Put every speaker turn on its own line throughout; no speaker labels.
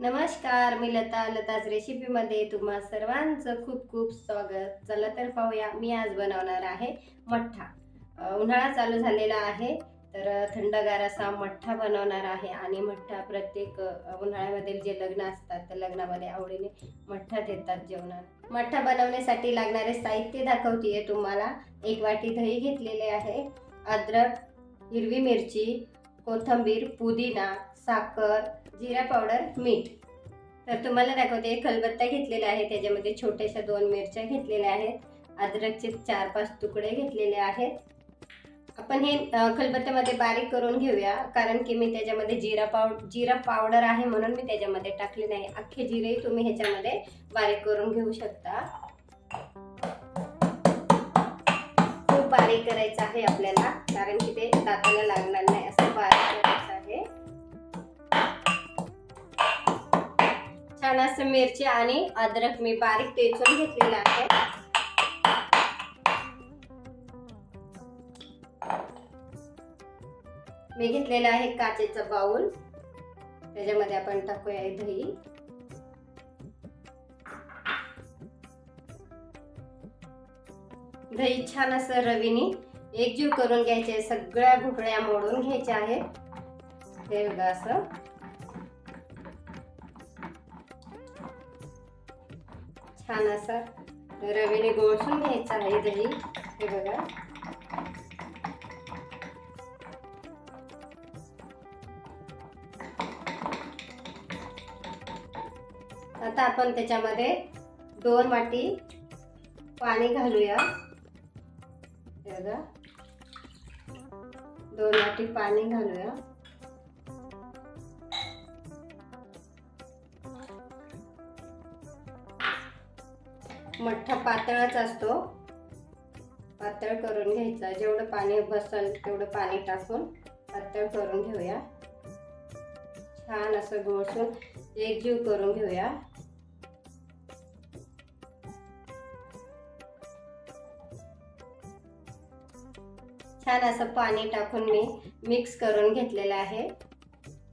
नमस्कार मी लता लताच रेसिपीमध्ये तुम्हा सर्वांचं खूप खूप स्वागत. चला तर पाहूया मी आज बनवणार आहे मठ्ठा. उन्हाळा चालू झालेला आहे तर थंडगार असा मठ्ठा बनवणार आहे आणि मठ्ठा प्रत्येक उन्हाळ्यामध्ये जे लग्न असतात त्या लग्नामध्ये आवडीने मठ्ठा देतात जेवणात. मठ्ठा बनवण्यासाठी लागणारे साहित्य दाखवतीये तुम्हाला. एक वाटी दही घेतलेले आहे अद्रक हिरवी मिरची कोथिंबीर पुदिना साखर जिरा पावडर मीठ. तर तुम्हाला दाखवते एक खलबत्ता घेतलेला आहे त्याच्यामध्ये छोट्याशा दोन मिरच्या घेतलेल्या आहेत. अद्रकचे चार पाच तुकडे घेतलेले आहेत. आपण हे खलबत्त्यामध्ये बारीक करून घेऊया कारण की मी त्याच्यामध्ये जिरा पाव जिरा पावडर आहे म्हणून मी त्याच्यामध्ये टाकले नाही. अख्खे जिरेही तुम्ही ह्याच्यामध्ये बारीक करून घेऊ शकता. खूप बारीक करायचं आहे आपल्याला कारण की ते दाताला लागणार नाही असं बारीक असं मिरची आणि अद्रक मी बारीक टेचून घेतलेलं आहे. मी घेतलेला आहे काचेचा बाउल त्याच्यामध्ये आपण टाकूया दही. दही छान असं रवीने एकजीव करून घ्यायचे सगळ्या भुकळ्या मोडून घ्यायच्या आहेत. हे बघा असं. छान असं रवीने गोळसून घ्यायचं आहे दही. हे बघा. आता आपण त्याच्यामध्ये दोन वाटी पाणी घालूया. हे बघा. दोन वाटी पाणी घालूया. मठ्ठा पातळच असतो. पातळ करून घ्यायचा. जेवढं पाणी बसल तेवढं पाणी टाकून पातळ करून घेऊया. छान असं गोळसून एकजीव करून घेऊया. छान असं पाणी टाकून मी मिक्स करून घेतलेलं आहे.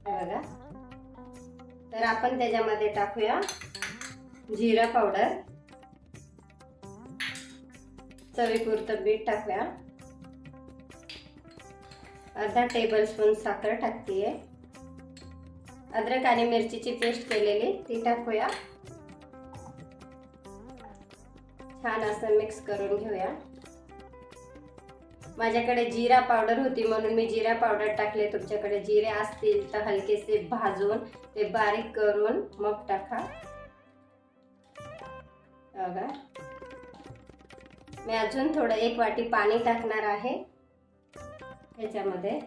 बघा. तर आपण त्याच्यामध्ये टाकूया जिरा पावडर. चवीपुरतं बीट टाकूया. अर्धा टेबल स्पून साखर टाकते अद्रक आणि मिरचीची पेस्ट केलेली ती टाकूया. छान असं मिक्स करून घेऊया. माझ्याकडे जिरा पावडर होती म्हणून मी जिरा पावडर टाकले. तुमच्याकडे जिरे असतील तर हलकेसे भाजून ते बारीक करून मग टाका. बघा. मी अजून थोडं एक वाटी पाणी टाकणार आहे. ह्याच्यामध्ये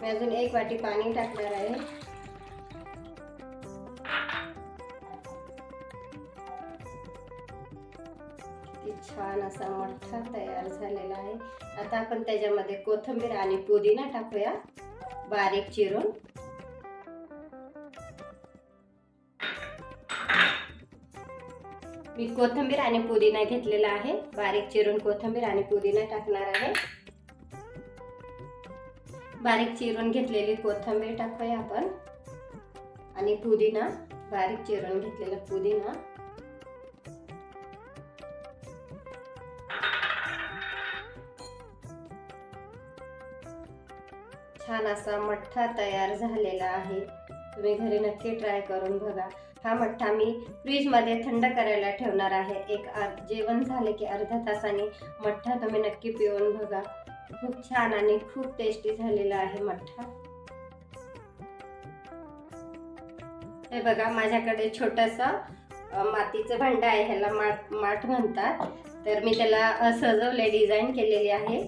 मी अजून एक वाटी पाणी टाकणार आहे. छान असा मठ्ठा तयार झालेला आहे. आता आपण त्याच्यामध्ये कोथिंबीर आणि पुदिना टाकूया. बारीक चिरून. मी कोथिंबीर आणि पुदिना घेतलेला आहे. बारीक चिरून कोथिंबीर आणि पुदिना टाकणार आहे. बारीक चिरून घेतलेली कोथिंबीर टाकूया आपण. आणि पुदिना बारीक चिरून घेतलेला पुदिना. छान असा मठ्ठा तयार झालेला आहे. तुम्ही घरी नक्की ट्राय करून बघा. हा मठ्ठा मी फ्रीजमध्ये थंड करायला ठेवणार आहे. एक जेवण झाले की अर्ध्या तासाने मठ्ठा तुम्ही नक्की पिऊन बघा. खूप छान आणि खूप टेस्टी झालेला आहे मठ्ठा. हे बघा माझ्याकडे छोटंसं मातीचं भांड आहे ह्याला माठ माठ म्हणतात. तर मी त्याला सजवले डिझाईन केलेली आहे.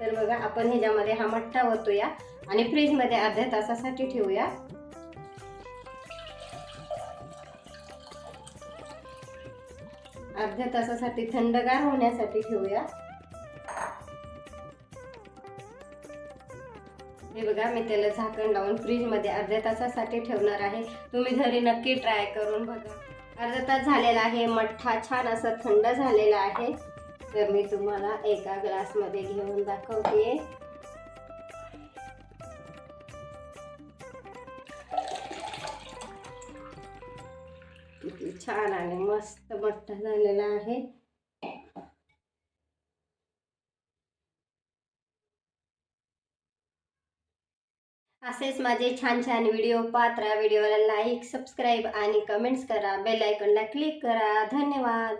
तर बघा आपण ह्याच्यामध्ये हा मठ्ठा ओतूया आणि फ्रीजमध्ये अर्ध्या तासासाठी ठेवूया. अर्ध्या तासासाठी थंडगार होण्यासाठी ठेवूया. हे बघा मी त्याला झाकण लावून फ्रीजमध्ये अर्ध्या तासासाठी ठेवणार आहे. तुम्ही घरी नक्की ट्राय करून बघा. अर्धा तास झालेला आहे मठ्ठा छान असं थंड झालेला आहे. तर मी तुम्हाला एका ग्लासमध्ये घेऊन दाखवते. छान आणि मस्त मोठा झालेला आहे. असेच माझे छान छान व्हिडिओ पात्रा व्हिडिओला लाईक सबस्क्राईब आणि कमेंट्स करा. बेल आयकॉनला क्लिक करा. धन्यवाद.